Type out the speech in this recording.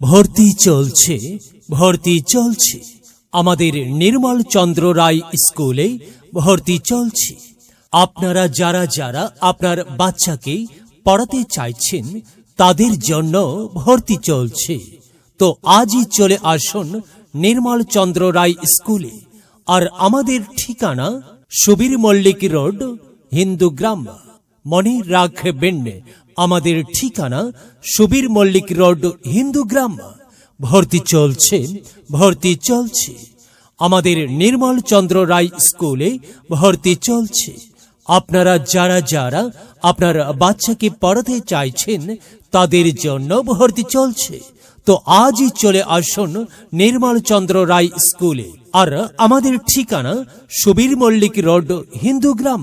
ভর্তি চলছে ভর্তি চলছে। আমাদের নির্মল চন্দ্র রায় স্কুলে ভর্তি চলছে। আপনারা যারা যারা আপনার বাচ্চাকে পড়াতে চাইছেন, তাদের জন্য ভর্তি চলছে। তো আজই চলে আসুন নির্মল চন্দ্র রায় স্কুলে। আর আমাদের ঠিকানা সুবীর মল্লিক রোড, হিন্দু গ্রাম। মনে রাখবেন আমাদের ঠিকানা সুবীর মল্লিক রোড, হিন্দু গ্রাম ভর্তি চলছে ভর্তি চলছে। আমাদের নির্মল চন্দ্র রায় স্কুলে ভর্তি চলছে। আপনারা যারা যারা আপনার বাচ্চাকে পড়াতে চাইছেন, তাদের জন্য ভর্তি চলছে। তো আজই চলে আসুন নির্মল চন্দ্র রায় স্কুলে। আর আমাদের ঠিকানা সুবীর মল্লিক রোড, হিন্দু গ্রাম